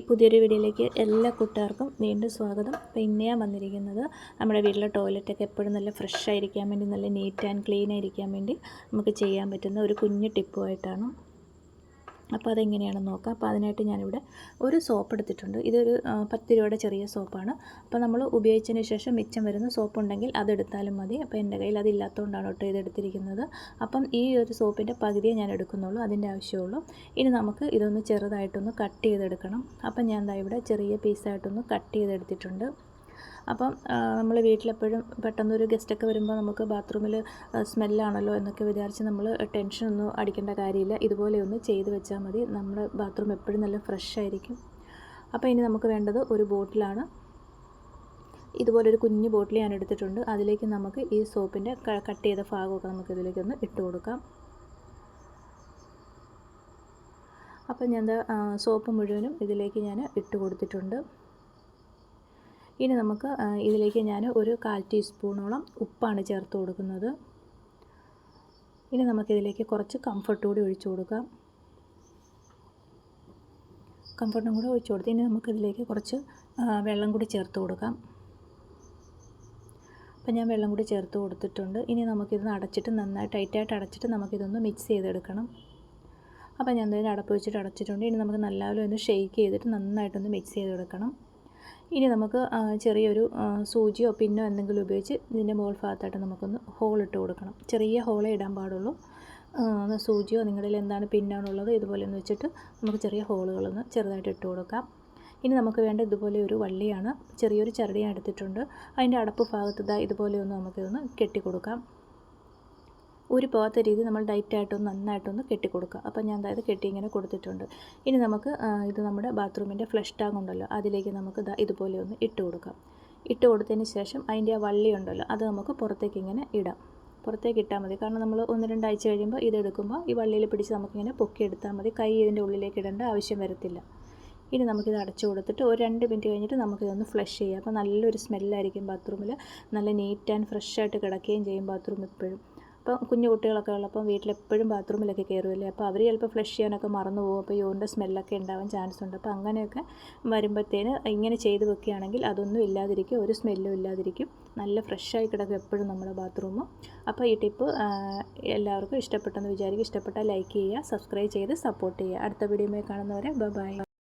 പുതിയൊരു വീഡിയോയിലേക്ക് എല്ലാ കൂട്ടുകാർക്കും വീണ്ടും സ്വാഗതം. അപ്പോൾ വന്നിരിക്കുന്നത് നമ്മുടെ വീട്ടിലെ ടോയ്ലറ്റൊക്കെ എപ്പോഴും നല്ല ഫ്രഷ് ആയിരിക്കാൻ വേണ്ടി നല്ല നീറ്റ് ആൻഡ് ക്ലീൻ ആയിരിക്കാൻ വേണ്ടി നമുക്ക് ചെയ്യാൻ പറ്റുന്ന ഒരു കുഞ്ഞു ടിപ്പുമായിട്ടാണ് അപ്പോൾ അതെങ്ങനെയാണെന്ന് നോക്കാം. അപ്പോൾ അതിനായിട്ട് ഞാനിവിടെ ഒരു സോപ്പ് എടുത്തിട്ടുണ്ട്. ഇതൊരു പത്ത് രൂപയുടെ ചെറിയ സോപ്പാണ് അപ്പോൾ നമ്മൾ ഉപയോഗിച്ചതിന് ശേഷം മിച്ചം വരുന്ന സോപ്പ് ഉണ്ടെങ്കിൽ അതെടുത്താലും മതി. അപ്പോൾ എന്റെ കയ്യിൽ അതില്ലാത്തതുകൊണ്ടാണ് കേട്ടോ ഇതെടുത്തിരിക്കുന്നത് അപ്പം ഈ ഒരു സോപ്പിന്റെ പകുതിയെ ഞാൻ എടുക്കുന്നുള്ളൂ. അതിന്റെ ആവശ്യമുള്ളൂ. ഇനി നമുക്ക് ഇതൊന്ന് ചെറുതായിട്ടൊന്ന് കട്ട് ചെയ്തെടുക്കണം. അപ്പം ഞാൻ ദാ ഇവിടെ ചെറിയ പീസായിട്ടൊന്ന് കട്ട് ചെയ്തെടുത്തിട്ടുണ്ട്. അപ്പം നമ്മൾ വീട്ടിലെപ്പോഴും പെട്ടെന്നൊരു ഗസ്റ്റൊക്കെ വരുമ്പോൾ നമുക്ക് ബാത്റൂമിൽ സ്മെല്ലാണല്ലോ എന്നൊക്കെ വിചാരിച്ച് നമ്മൾ ടെൻഷൻ ഒന്നും അടിക്കേണ്ട കാര്യമില്ല. ഇതുപോലെ ഒന്ന് ചെയ്ത് വെച്ചാൽ മതി. നമ്മുടെ ബാത്റൂം എപ്പോഴും നല്ല ഫ്രഷ് ആയിരിക്കും അപ്പോൾ ഇനി നമുക്ക് വേണ്ടത് ഒരു ബോട്ടിലാണ്. ഇതുപോലൊരു കുഞ്ഞു ബോട്ടിൽ ഞാൻ എടുത്തിട്ടുണ്ട്. അതിലേക്ക് നമുക്ക് ഈ സോപ്പിന്റെ കട്ട് ചെയ്ത ഭാഗമൊക്കെ നമുക്ക് ഇതിലേക്കൊന്ന് ഇട്ട് കൊടുക്കാം. അപ്പം ഞാൻ സോപ്പ് മുഴുവനും ഇതിലേക്ക് ഞാൻ ഇട്ട് കൊടുത്തിട്ടുണ്ട്. ഇനി നമുക്ക് ഇതിലേക്ക് ഞാൻ ഒരു കാൽ ടീസ്പൂണോളം ഉപ്പാണ് ചേർത്ത് കൊടുക്കുന്നത്. ഇനി നമുക്കിതിലേക്ക് കുറച്ച് കംഫർട്ട് കൂടി ഒഴിച്ചു കൊടുക്കാം. കംഫർട്ടും കൂടി ഒഴിച്ചു കൊടുത്ത് ഇനി നമുക്കിതിലേക്ക് കുറച്ച് വെള്ളം കൂടി ചേർത്ത് കൊടുക്കാം. അപ്പം ഞാൻ വെള്ളം കൂടി ചേർത്ത് കൊടുത്തിട്ടുണ്ട്. ഇനി നമുക്കിതൊന്ന് അടച്ചിട്ട് നന്നായി ടൈറ്റായിട്ട് അടച്ചിട്ട് നമുക്കിതൊന്ന് മിക്സ് ചെയ്തെടുക്കണം. അപ്പോൾ ഞാൻ ഇതിന് അടപ്പ് വെച്ചിട്ട് അടച്ചിട്ടുണ്ട്. ഇനി നമുക്ക് നല്ലപോലെ ഒന്ന് ഷെയ്ക്ക് ചെയ്തിട്ട് നന്നായിട്ടൊന്ന് മിക്സ് ചെയ്തെടുക്കണം. ഇനി നമുക്ക് ചെറിയൊരു സൂചിയോ പിന്നോ എന്തെങ്കിലും ഉപയോഗിച്ച് ഇതിന്റെ മുകൾ ഭാഗത്തായിട്ട് നമുക്കൊന്ന് ഹോൾ ഇട്ട് കൊടുക്കണം. ചെറിയ ഹോളേ ഇടാൻ പാടുള്ളൂ. സൂചിയോ നിങ്ങളുടെ കയ്യിൽ എന്താണ് പിന്നാണുള്ളത് ഇതുപോലെ ഒന്ന് വെച്ചിട്ട് നമുക്ക് ചെറിയ ഹോളുകളൊന്ന് ചെറുതായിട്ട് ഇട്ട് കൊടുക്കാം. ഇനി നമുക്ക് വേണ്ട ഇതുപോലെ ഒരു വള്ളിയാണ്. ചെറിയൊരു ചരടിയാണ് എടുത്തിട്ടുണ്ട്. അതിന്റെ അടപ്പ് ഭാഗത്ത് ഇതാ ഇതുപോലെ ഒന്ന് നമുക്കിതൊന്ന് കെട്ടി ഒരു പോകാത്ത രീതി നമ്മൾ ടൈറ്റായിട്ടൊന്ന് നന്നായിട്ടൊന്ന് കെട്ടിക്കൊടുക്കുക. അപ്പോൾ ഞാൻ അതായത് കെട്ടി ഇങ്ങനെ കൊടുത്തിട്ടുണ്ട്. ഇനി നമുക്ക് ഇത് നമ്മുടെ ബാത്റൂമിന്റെ ഫ്ലഷ് ടാങ്ക് ഉണ്ടല്ലോ അതിലേക്ക് നമുക്ക് ഇതുപോലെ ഒന്ന് ഇട്ട് കൊടുക്കാം. ഇട്ട് കൊടുത്തതിന് ശേഷം അതിന്റെ ആ വള്ളി ഉണ്ടല്ലോ അത് നമുക്ക് പുറത്തേക്ക് ഇങ്ങനെ ഇടാം. പുറത്തേക്ക് ഇട്ടാൽ മതി. കാരണം നമ്മൾ ഒന്ന് രണ്ടാഴ്ച കഴിയുമ്പോൾ ഇതെടുക്കുമ്പോൾ ഈ വള്ളിയിൽ പിടിച്ച് നമുക്കിങ്ങനെ പൊക്കി എടുത്താൽ മതി. കൈ ഇതിന്റെ ഉള്ളിലേക്ക് ഇടേണ്ട ആവശ്യം വരത്തില്ല. ഇനി നമുക്കിത് അടച്ചു കൊടുത്തിട്ട് ഒരു രണ്ട് മിനിറ്റ് കഴിഞ്ഞിട്ട് നമുക്കിതൊന്ന് ഫ്ലഷ് ചെയ്യാം. അപ്പോൾ നല്ലൊരു സ്മെല്ലായിരിക്കും ബാത്റൂമിൽ. നല്ല നീറ്റ് ആൻഡ് ഫ്രഷ് ആയിട്ട് കിടക്കുകയും ചെയ്യും ബാത്റൂം എപ്പോഴും അപ്പോൾ കുഞ്ഞു കുട്ടികളൊക്കെ ഉള്ളപ്പം വീട്ടിലെപ്പോഴും ബാത്റൂമിലൊക്കെ കയറുമല്ലേ അപ്പോൾ അവർ ചിലപ്പോൾ ഫ്ലഷ് ചെയ്യാനൊക്കെ മറന്നു പോകും. അപ്പോൾ യൂറിന്റെ സ്മെല്ലൊക്കെ ഉണ്ടാവാൻ ചാൻസ് ഉണ്ട്. അപ്പോൾ അങ്ങനെയൊക്കെ വരുമ്പോഴത്തേന് ഇങ്ങനെ ചെയ്ത് വെക്കുകയാണെങ്കിൽ അതൊന്നും ഇല്ലാതിരിക്കും. ഒരു സ്മെല്ലും ഇല്ലാതിരിക്കും. നല്ല ഫ്രഷായി കിടക്കും എപ്പോഴും നമ്മുടെ ബാത്റൂം. അപ്പോൾ ഈ ടിപ്പ് എല്ലാവർക്കും ഇഷ്ടപ്പെട്ടെന്ന് വിചാരിക്കും. ഇഷ്ടപ്പെട്ടാൽ ലൈക്ക് ചെയ്യുക സബ്സ്ക്രൈബ് ചെയ്ത് സപ്പോർട്ട് ചെയ്യുക. അടുത്ത വീഡിയോയിൽ കാണുന്നവരെ ബൈ